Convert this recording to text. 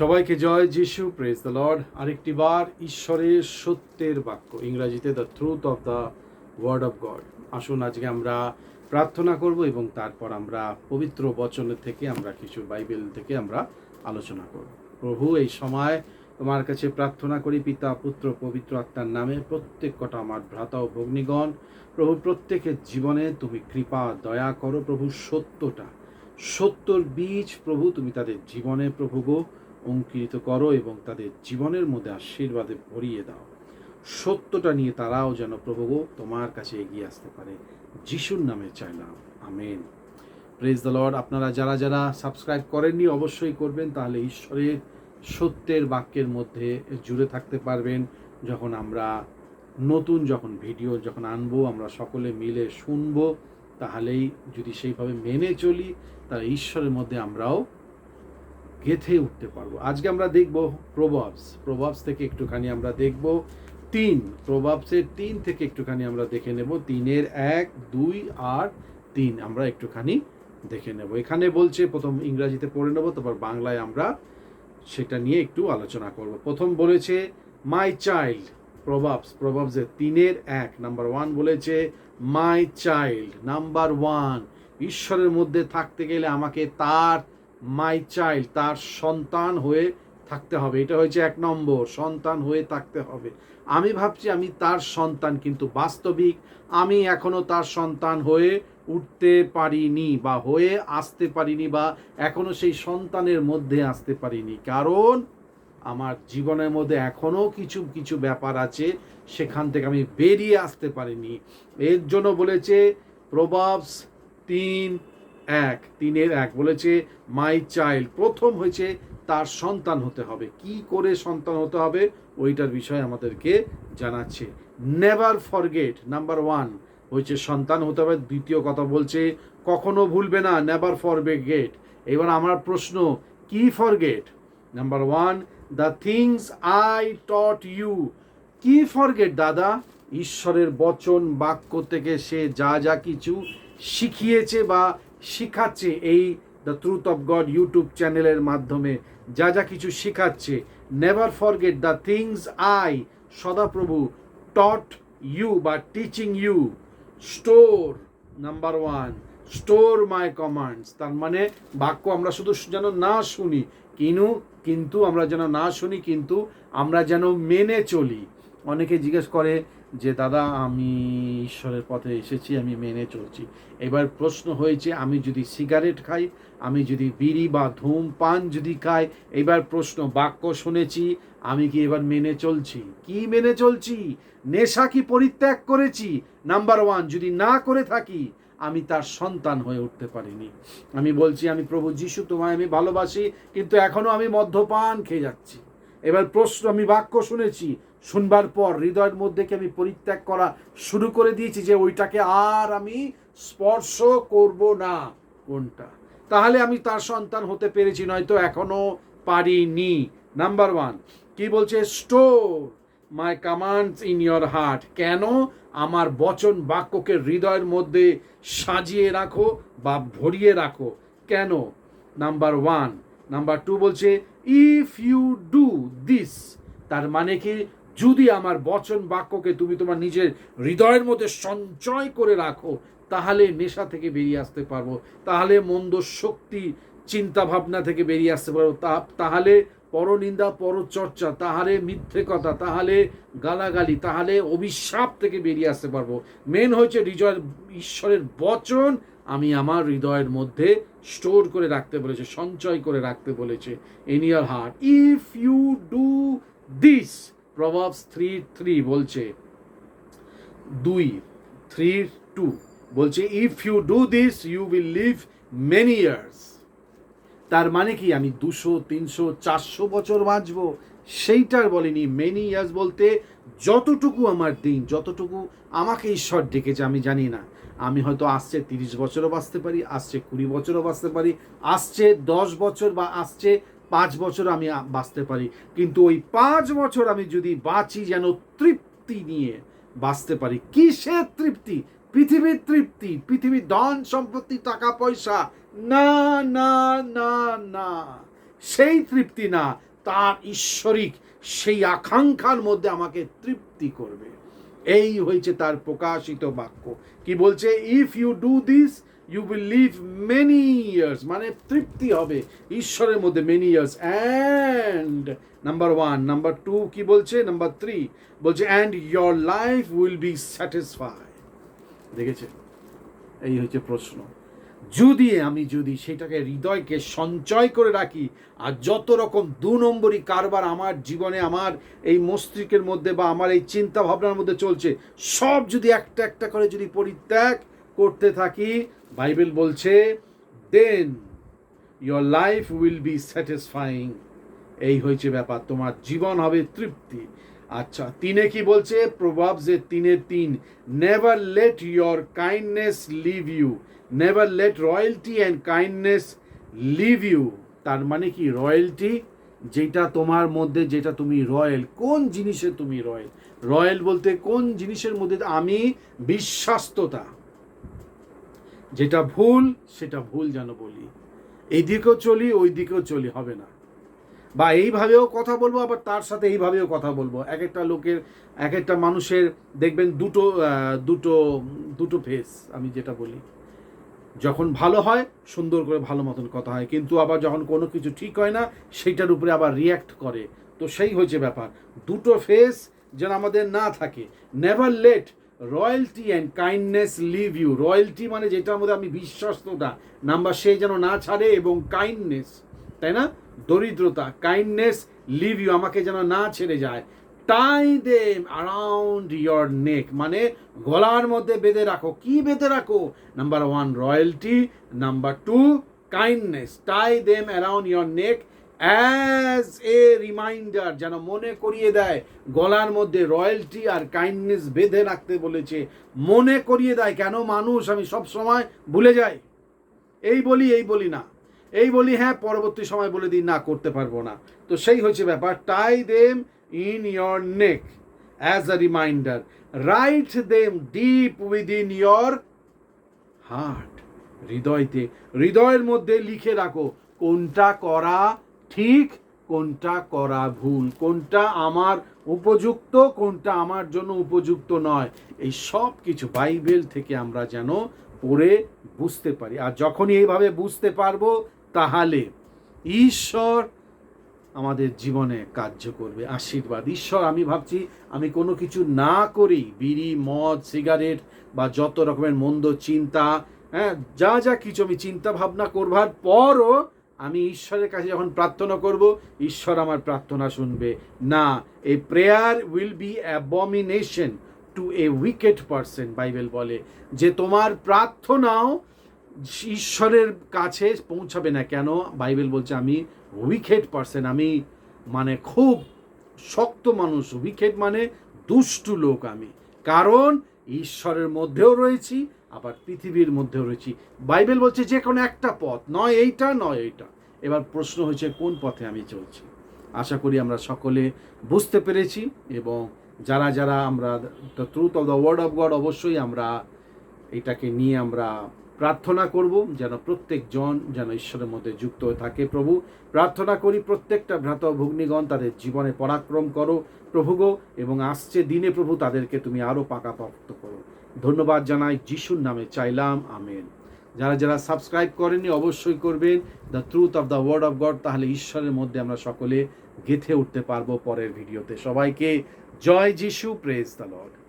সবাইকে জয়, যিশু praise the Lord আরেকটি বার ঈশ্বরের সত্যের বাক্য, ইংরাজিতে the truth of the word of God আসুন আজকে আমরা প্রার্থনা করব এবং তারপর আমরা পবিত্র বচনের থেকে আমরা, কিছু বাইবেল থেকে আমরা আলোচনা করব। প্রভু, এই সময় তোমার কাছে প্রার্থনা করি, পিতা, পুত্র, পবিত্র আত্মার নামে প্রত্যেক কটা আমার ভ্রাতা ও ভগ্নিগণ। প্রভু, প্রত্যেকের জীবনে তুমি কৃপা, দয়া করো প্রভু, সত্যটা। সত্যর বীজ প্রভু, তুমি তাদের জীবনে প্রভু গো। অঙ্কিত করো এবং তাদের জীবনের মধ্যে আশীর্বাদে ভরিয়ে দাও। সত্যটা নিয়ে তারাও যেন প্রভু তোমার কাছে এগিয়ে আসতে পারে। যিশুর নামে চাইলাম। আমেন। প্রেজ দ্য লর্ড আপনারা যারা যারা সাবস্ক্রাইব করেননি অবশ্যই করবেন, তাহলে ঈশ্বরের সত্যের বাক্যের মধ্যে জুড়ে থাকতে পারবেন। যখন আমরা নতুন যখন ভিডিও যখন আনব, আমরা সকলে মিলে শুনব, তাহলেই যদি সেইভাবে মেনে চলি, তাহলে ঈশ্বরের মধ্যে আমরাও গেথে উঠতে পারব। আজকে আমরা দেখব প্রভাবস। প্রভাবস থেকে একটুখানি আমরা দেখব তিন। প্রভাবসের তিন থেকে একটুখানি আমরা দেখে নেব। তিনের এক, দুই আর তিন। আমরা একটুখানি দেখে নেব। এখানে বলছে, প্রথম ইংরাজিতে পড়ে নেব, তারপর বাংলায় আমরা সেটা নিয়ে একটু আলোচনা করব। প্রথম বলেছে মাই চাইল্ড প্রভাবস। প্রভাবসের তিনের এক। নাম্বার ওয়ান বলেছে মাই চাইল্ড নাম্বার ওয়ান। ঈশ্বরের মধ্যে থাকতে গেলে আমাকে তার মাই চাইল্ড তার সন্তান হয়ে থাকতে হবে। এটা হয়েছে এক নম্বর, সন্তান হয়ে থাকতে হবে। আমি ভাবছি আমি তার সন্তান, কিন্তু বাস্তবিক আমি এখনও তার সন্তান হয়ে উঠতে পারিনি বা হয়ে আসতে পারিনি বা এখনও সেই সন্তানের মধ্যে আসতে পারিনি। কারণ আমার জীবনের মধ্যে এখনও কিছু কিছু ব্যাপার আছে, সেখান থেকে আমি বেরিয়ে আসতে পারিনি। এর জন্য বলেছে প্রভাবস তিন এক, তিনের এক, বলেছে মাই চাইল্ড প্রথম হয়েছে, তার সন্তান হতে হবে। কি করে সন্তান হতে হবে? ওইটার বিষয়ে আমাদেরকে জানাচ্ছে। নেভার ফরগেট নাম্বার ওয়ান হয়েছে সন্তান হতে হবে, দ্বিতীয় কথা বলছে, কখনো ভুলবে না নেভার ফরগেট এবার আমার প্রশ্ন, কি forget number one the things I taught you কি ফরগেট দাদা? ঈশ্বরের বচন বাক্য থেকে সে যা যা কিছু শিখিয়েছে বা শিখাচ্ছে এই the truth of God YouTube চ্যানেলের মাধ্যমে। যা যা কিছু শিখাচ্ছে। Never forget the things I সদাপ্রভু টট ইউ বা teaching you store number one store my commands তার মানে বাক্য আমরা শুধু যেন না শুনি, কিনু, কিন্তু আমরা যেন না শুনি, কিন্তু আমরা যেন মেনে চলি। অনেকে জিজ্ঞেস করে যে, দাদা, আমি ঈশ্বরের পথে এসেছি, আমি মেনে চলছি। এবার প্রশ্ন হয়েছে, আমি যদি সিগারেট খাই, আমি যদি বিড়ি বা ধূমপান যদি খাই? এবার প্রশ্ন, বাক্য শুনেছি, আমি কি এবার মেনে চলছি? কি মেনে চলছি? নেশা কি পরিত্যাগ করেছি? নাম্বার ওয়ান যদি না করে থাকি, আমি তার সন্তান হয়ে উঠতে পারিনি। আমি বলছি, আমি প্রভু যিশু তোমায় আমি ভালোবাসি, কিন্তু এখনও আমি মদ্যপান খেয়ে যাচ্ছি। এবার প্রশ্ন, আমি বাক্য শুনেছি, শুনবার পর হৃদয়ের মধ্যে আমি পরিত্যাগ করা শুরু করে দিয়েছি যে ওইটাকে আর আমি স্পর্শ করব না? কোনটা? তাহলে আমি তার সন্তান হতে পেরেছি, নয়তো এখনও পারিনি। নাম্বার ওয়ান কি বলছে? Store my commands in your heart কেন? আমার বচন বাক্যকে হৃদয়ের মধ্যে সাজিয়ে রাখো বা ভরিয়ে রাখো। কেন? নাম্বার ওয়ান নাম্বার টু বলছে ইফ ইউ ডু দিস তার মানে কি, যদি আমার বচন বাক্যকে তুমি তোমার নিজের হৃদয়ের মধ্যে সঞ্চয় করে রাখো, তাহলে নেশা থেকে বেরিয়ে আসতে পারব। তাহলে মন্দ শক্তি চিন্তা ভাবনা থেকে বেরিয়ে আসতে পারব। তাহলে পরনিন্দা, পরচর্চা, তাহলে মিথ্যে কথা তাহলে গালাগালি, তাহলে অভিশাপ থেকে বেরিয়ে আসতে পারব। মেন হচ্ছে হৃদয়ের, ঈশ্বরের বচন আমি আমার হৃদয়ের মধ্যে স্টোর করে রাখতে বলেছে, সঞ্চয় করে রাখতে বলেছে in your heart if you do this Proverbs three three বলছে, দুই থ্রি টু বলছে if you do this you will live many years তার মানে কি? আমি দুশো, তিনশো, চারশো বছর বাঁচবো। সেইটার বলেনি মেনি ইয়ার্স বলতে, যতটুকু আমার দিন, যতটুকু আমাকে ঈশ্বর ডেকেছে, আমি জানি না। আমি হয়তো আসছে তিরিশ বছরও বাঁচতে পারি, আসছে কুড়ি বছরও বাঁচতে পারি, আসছে দশ বছর বা আসছে পাঁচ বছর আমি বাঁচতে পারি। কিন্তু ওই পাঁচ বছর আমি যদি বাঁচি যেন তৃপ্তি নিয়ে বাঁচতে পারি। কিসের তৃপ্তি? পৃথিবীর তৃপ্তি, পৃথিবীর ধন সম্পত্তি, টাকা, পয়সা। না না না না। সেই তৃপ্তি না, তার ঈশ্বরিক সেই আকাঙ্ক্ষার মধ্যে আমাকে তৃপ্তি করবে। এই হয়েছে তার প্রকাশিত বাক্য। কি বলছে? If you do this you will live many years মানে তৃপ্তি হবে ঈশ্বরের মধ্যে many years and number one number two কি বলছে? নাম্বার থ্রি বলছে and your life will be satisfy দেখেছে? এই হচ্ছে প্রশ্ন। যদি আমি যদি সেটাকে হৃদয়কে সঞ্চয় করে রাখি, আর যত রকম দু নম্বরই কারবার আমার জীবনে, আমার এই মস্তিষ্কের মধ্যে বা আমার এই চিন্তা ভাবনার মধ্যে চলছে, সব যদি একটা একটা করে যদি পরিত্যাগ করতে থাকি, বাইবেল বলছে then your life will be satisfying এই হয়েছে ব্যাপার, তোমার জীবন হবে তৃপ্তি। আচ্ছা তিনে কি বলছে? প্রভাবসের তিনের তিন never let your kindness leave you never let royalty and kindness leave you তার মানে কি? রয়্যালটি যেটা তোমার মধ্যে, যেটা তুমি রয়্যাল কোন জিনিসে তুমি রয়্যাল রয়্যাল বলতে কোন জিনিসের মধ্যে? আমি বিশ্বাস্ততা। যেটা ভুল, সেটা ভুল যেন বলি। এই দিকেও চলি ওই দিকেও চলি, হবে না। বা এইভাবেও কথা বলব, আবার তার সাথে এইভাবেও কথা বলব। এক একটা লোকের, এক একটা মানুষের, দেখবেন দুটো দুটো দুটো ফেস আমি যেটা বলি। যখন ভালো হয়, সুন্দর করে ভালো মতন কথা হয়। কিন্তু আবার যখন কোনো কিছু ঠিক হয় না, সেইটার উপরে আবার রিয়্যাক্ট করে। তো সেই হয়েছে ব্যাপার। দুটো ফেস যেন আমাদের না থাকে। Never let royalty and kindness leave you royalty মানে যেটার মধ্যে আমি বিশ্বস্ততা নাম্বার সে যেন না ছাড়ে এবং কাইন্ডনেস তাই না? দরিদ্রতা কাইন্ডনেস লিভ ইউ আমাকে যেন না ছেড়ে যায়। Tie them around your neck মানে গলার মধ্যে বেঁধে রাখো। কি বেঁধে রাখো? Number one royalty number two kindness tie them around your neck as a reminder যেন মনে করিয়ে দেয়। গলার মধ্যে রয়্যালটি আর কাইন্ডনেস বেঁধে রাখতে বলেছে। মনে করিয়ে দেয়, কেন মানুষ, আমি সব সময় ভুলে যাই? এই বলি এই বলি না। এই বলি হ্যাঁ পরবর্তী সময় বলে দিই, না, করতে পারব না। তো সেই হচ্ছে ব্যাপার। Tie them in your neck as a reminder write them deep within your heart হৃদয়তে, হৃদয়ের মধ্যে লিখে রাখো, কোনটা করা ঠিক, কোনটা করা ভুল, কোনটা আমার উপযুক্ত, কোনটা আমার জন্য উপযুক্ত নয়। এই সব কিছু বাইবেল থেকে আমরা যেন পড়ে বুঝতে পারি। আর যখনই এইভাবে বুঝতে পারব, তাহলে ঈশ্বর আমাদের জীবনে কার্য করবে, আশীর্বাদ। ঈশ্বর, আমি ভাবছি আমি কোনো কিছু না করি, বিড়ি, মদ, সিগারেট বা যত রকমের মন্দ চিন্তা হ্যাঁ যা যা কিছু আমি চিন্তা ভাবনা করবার পরও আমি ঈশ্বরের কাছে যখন প্রার্থনা করব, ঈশ্বর আমার প্রার্থনা শুনবে। না a prayer will be abomination to a wicked person Bible বলে। যে তোমার প্রার্থনাও ঈশ্বরের কাছে পৌঁছাবে না। কেন? বাইবেল বলছে আমি উইকেট পারসন আমি মানে খুব শক্ত মানুষ উইকেট মানে দুষ্টু লোক আমি। কারণ ঈশ্বরের মধ্যেও রয়েছি, আবার পৃথিবীর মধ্যেও রয়েছি। বাইবেল বলছে যে কোনো একটা পথ, নয় এইটা নয় এইটা। এবার প্রশ্ন হয়েছে, কোন পথে আমি চলছি? আশা করি আমরা সকলে বুঝতে পেরেছি, এবং যারা যারা আমরা, the truth of the word of God, অবশ্যই আমরা এটাকে নিয়ে আমরা প্রার্থনা করব যেন প্রত্যেকজন যেন ঈশ্বরের মধ্যে যুক্ত হয়ে থাকে। প্রভু, প্রার্থনা করি প্রত্যেকটা ভ্রাত ভগ্নীগণ তাদের জীবনে পরাক্রম করো। প্রভু গো, এবং আসছে দিনে প্রভু তাদেরকে তুমি আরও পাকাপোক্ত করো। ধন্যবাদ জানাই, যিশুর নামে চাইলাম, আমেন। যারা যারা সাবস্ক্রাইব করেননি, অবশ্যই করবেন। The truth of the word of God, তাহলে ঈশ্বরের মধ্যে আমরা সকলে গেথে উঠতে পারব পরের ভিডিওতে। সবাইকে জয় যিশু, প্রেজ দ্য লর্ড।